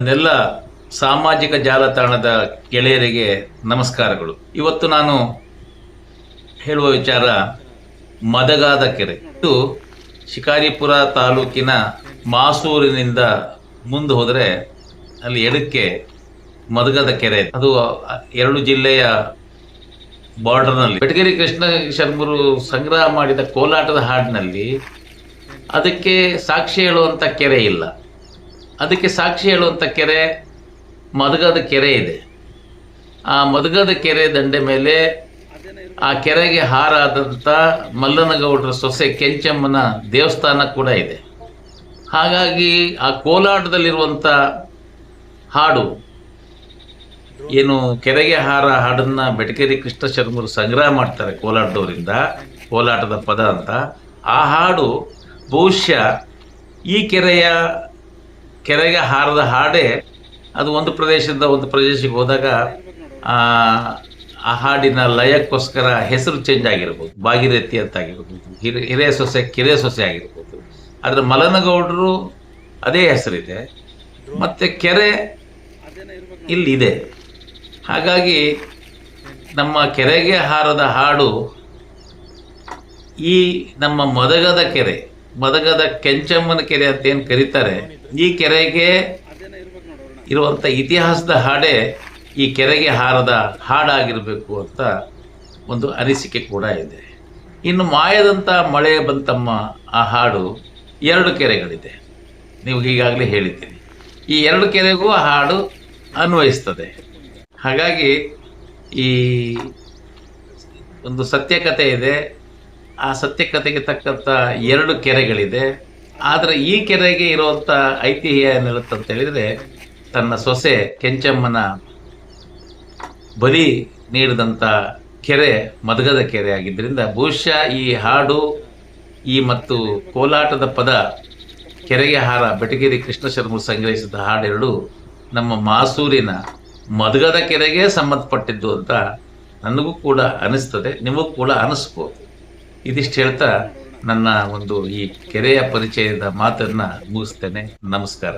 ನನ್ನೆಲ್ಲ ಸಾಮಾಜಿಕ ಜಾಲತಾಣದ ಗೆಳೆಯರಿಗೆ ನಮಸ್ಕಾರಗಳು. ಇವತ್ತು ನಾನು ಹೇಳುವ ವಿಚಾರ ಮದಗಾದ ಕೆರೆ. ಇದು ಶಿಕಾರಿಪುರ ತಾಲೂಕಿನ ಮಾಸೂರಿನಿಂದ ಮುಂದೆ ಹೋದರೆ ಅಲ್ಲಿ ಎಡಕ್ಕೆ ಮದಗದ ಕೆರೆ ಅದು ಎರಡು ಜಿಲ್ಲೆಯ ಬಾರ್ಡರ್ನಲ್ಲಿ. ಬೆಟಗೇರಿ ಕೃಷ್ಣ ಶರ್ಮರು ಸಂಗ್ರಹ ಮಾಡಿದ ಕೋಲಾಟದ ಹಾಡಿನಲ್ಲಿ ಅದಕ್ಕೆ ಸಾಕ್ಷಿ ಹೇಳುವಂಥ ಕೆರೆ ಇಲ್ಲ. ಅದಕ್ಕೆ ಸಾಕ್ಷಿ ಹೇಳುವಂಥ ಕೆರೆ, ಮದಗದ ಕೆರೆ ಇದೆ. ಆ ಮದಗದ ಕೆರೆ ದಂಡೆ ಮೇಲೆ ಆ ಕೆರೆಗೆ ಹಾರಾದಂಥ ಮಲ್ಲನಗೌಡರ ಸೊಸೆ ಕೆಂಚಮ್ಮನ ದೇವಸ್ಥಾನ ಕೂಡ ಇದೆ. ಹಾಗಾಗಿ ಆ ಕೋಲಾಟದಲ್ಲಿರುವಂಥ ಹಾಡು, ಏನು ಕೆರೆಗೆ ಹಾರ ಹಾಡನ್ನು ಬೆಟಕೇರಿ ಕೃಷ್ಣ ಶರ್ಮರು ಸಂಗ್ರಹ ಮಾಡ್ತಾರೆ ಕೋಲಾಟದವರಿಂದ, ಕೋಲಾಟದ ಪದ ಅಂತ. ಆ ಹಾಡು ಬಹುಶಃ ಈ ಕೆರೆಯ ಕೆರೆಗೆ ಹಾರದ ಹಾಡೇ ಅದು ಒಂದು ಪ್ರದೇಶದಿಂದ ಒಂದು ಪ್ರದೇಶಕ್ಕೆ ಹೋದಾಗ, ಆ ಹಾಡಿನ ಲಯಕ್ಕೋಸ್ಕರ ಹೆಸರು ಚೇಂಜ್ ಆಗಿರ್ಬೋದು. ಭಾಗೀರಥಿ ಅಂತ ಆಗಿರ್ಬೋದು, ಹಿರೇ ಹಿರೇ ಸೊಸೆ ಕಿರೇ ಸೊಸೆ ಆಗಿರ್ಬೋದು. ಆದರೆ ಮಲನಗೌಡರು ಅದೇ ಹೆಸರಿದೆ. ಮತ್ತು ಕೆರೆ ಇಲ್ಲಿದೆ. ಹಾಗಾಗಿ ನಮ್ಮ ಕೆರೆಗೆ ಹಾರದ ಹಾಡು ಈ ನಮ್ಮ ಮದಗದ ಕೆರೆ. ಮದಗದ ಕೆಂಚಮ್ಮನ ಕೆರೆ ಅಂತ ಏನು ಕರೀತಾರೆ? ಈ ಕೆರೆಗೆ ಇರುವಂಥ ಇತಿಹಾಸದ ಹಾಡೇ ಈ ಕೆರೆಗೆ ಹಾರದ ಹಾಡಾಗಿರಬೇಕು ಅಂತ ಒಂದು ಅನಿಸಿಕೆ ಕೂಡ ಇದೆ. ಇನ್ನು ಮಾಯದಂಥ ಮಳೆ ಬಂತಮ್ಮ, ಆ ಹಾಡು ಎರಡು ಕೆರೆಗಳಿದೆ. ನೀವು ಈಗಾಗಲೇ ಹೇಳಿದ್ದೀನಿ ಈ ಎರಡು ಕೆರೆಗೂ ಆ ಹಾಡು ಅನ್ವಯಿಸ್ತದೆ. ಹಾಗಾಗಿ ಈ ಒಂದು ಸತ್ಯಕತೆ ಇದೆ. ಆ ಸತ್ಯಕತೆಗೆ ತಕ್ಕಂಥ ಎರಡು ಕೆರೆಗಳಿದೆ. ಆದರೆ ಈ ಕೆರೆಗೆ ಇರುವಂಥ ಐತಿಹ್ಯ ಏನಿರುತ್ತೆ ಅಂತೇಳಿದರೆ ಹೇಳಿದರೆ, ತನ್ನ ಸೊಸೆ ಕೆಂಚಮ್ಮನ ಬಲಿ ನೀಡಿದಂಥ ಕೆರೆ ಮದಗದ ಕೆರೆ ಆಗಿದ್ದರಿಂದ ಬಹುಶಃ ಈ ಹಾಡು, ಈ ಮತ್ತು ಕೋಲಾಟದ ಪದ ಕೆರೆಗೆ ಹಾರ, ಬೆಟಗೇರಿ ಕೃಷ್ಣ ಶರ್ಮರು ಸಂಗ್ರಹಿಸಿದ ಹಾಡೆರಡು ನಮ್ಮ ಮಾಸೂರಿನ ಮದಗದ ಕೆರೆಗೆ ಸಂಬಂಧಪಟ್ಟಿದ್ದು ಅಂತ ನನಗೂ ಕೂಡ ಅನಿಸ್ತದೆ. ನಿಮಗೂ ಕೂಡ ಅನಿಸ್ಬೋದು. ಇದಿಷ್ಟು ಹೇಳ್ತಾ ನನ್ನ ಒಂದು ಈ ಕೆರೆಯ ಪರಿಚಯದ ಮಾತನ್ನು ಮುಗಿಸ್ತೇನೆ. ನಮಸ್ಕಾರ.